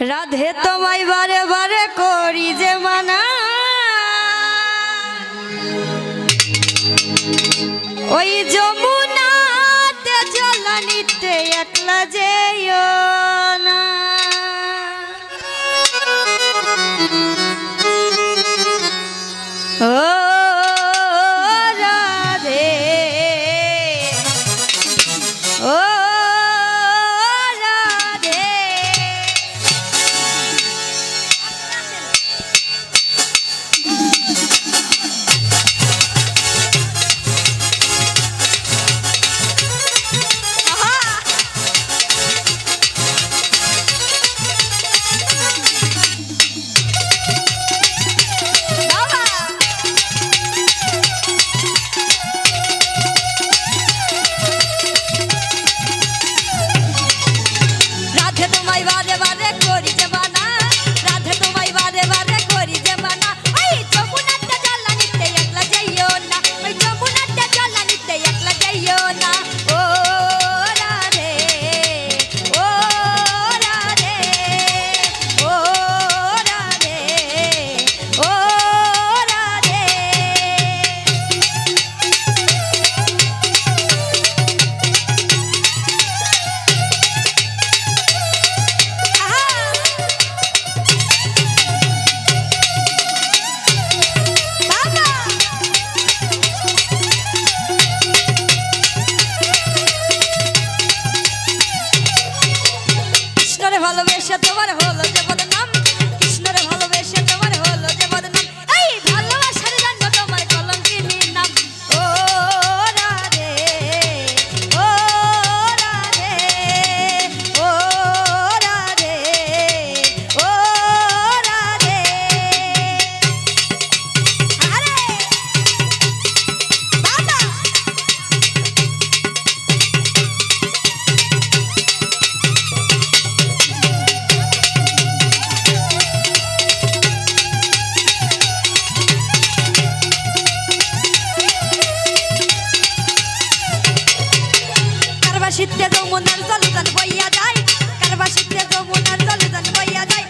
রাধে তোমায় বারে বারে করি যে মানা। ওই যমুনাতে চলা নিতে একলা যে না। ভালোবেসে তোমার হলো যে বাসিতে যমুনার জল জান বইয়া যায়। কার বাসিতে যমুনার জল জান বইয়া যায়।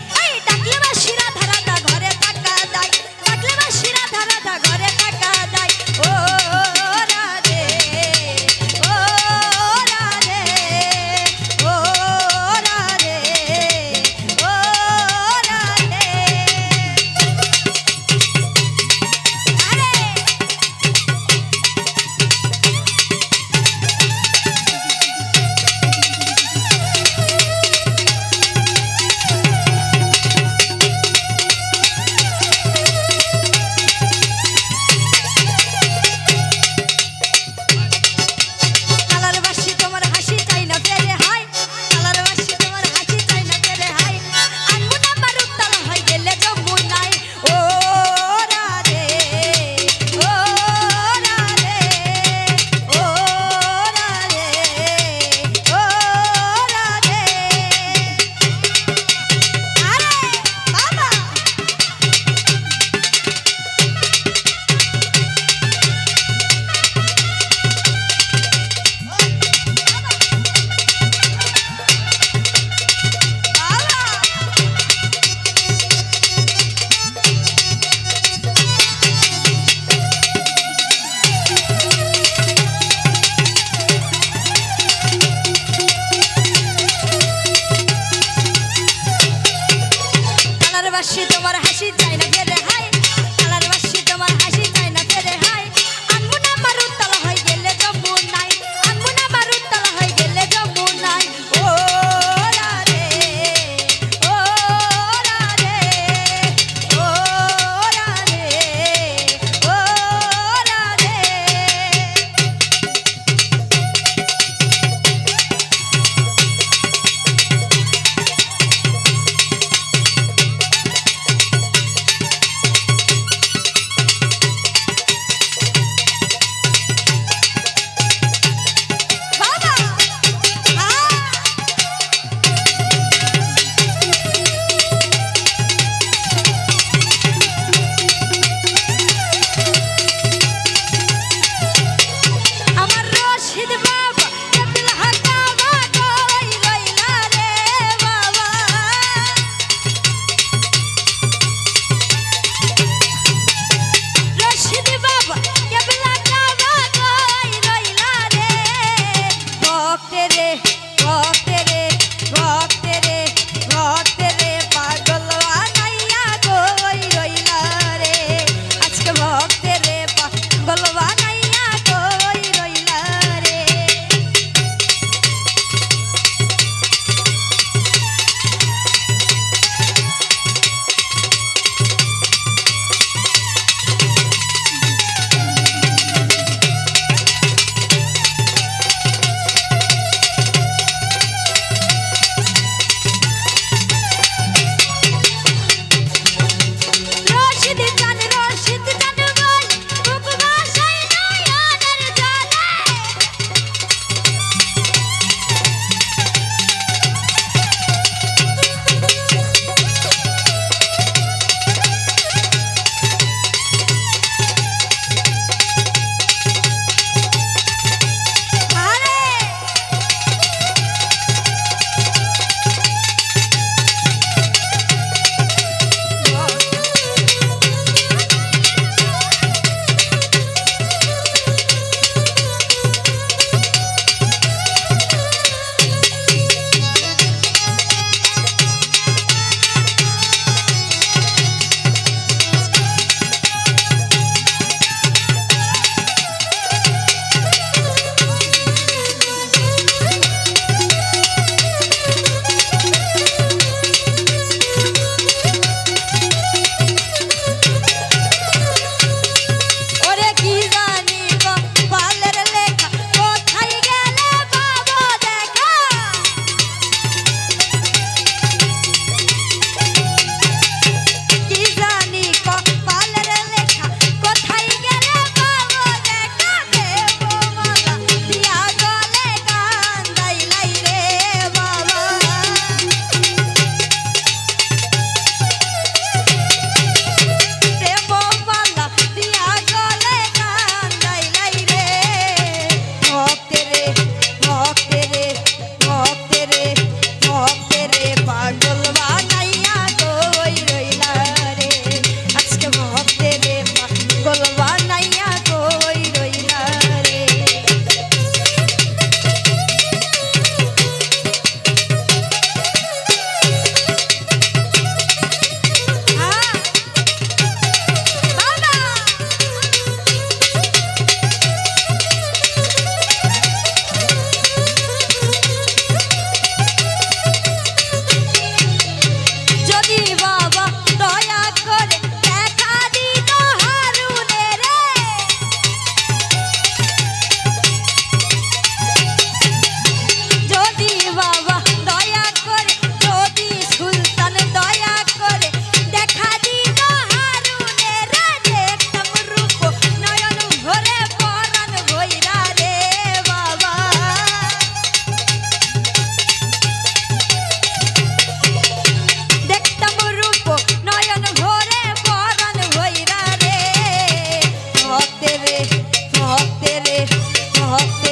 어?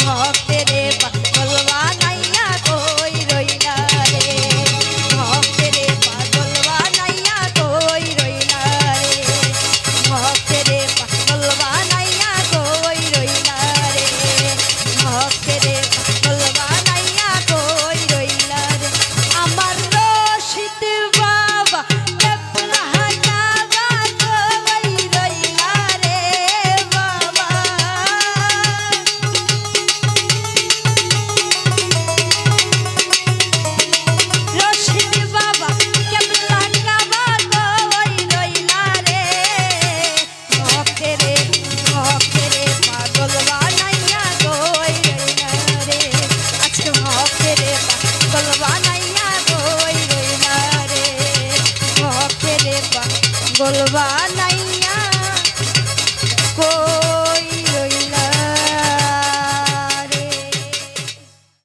আজকে ভক্তের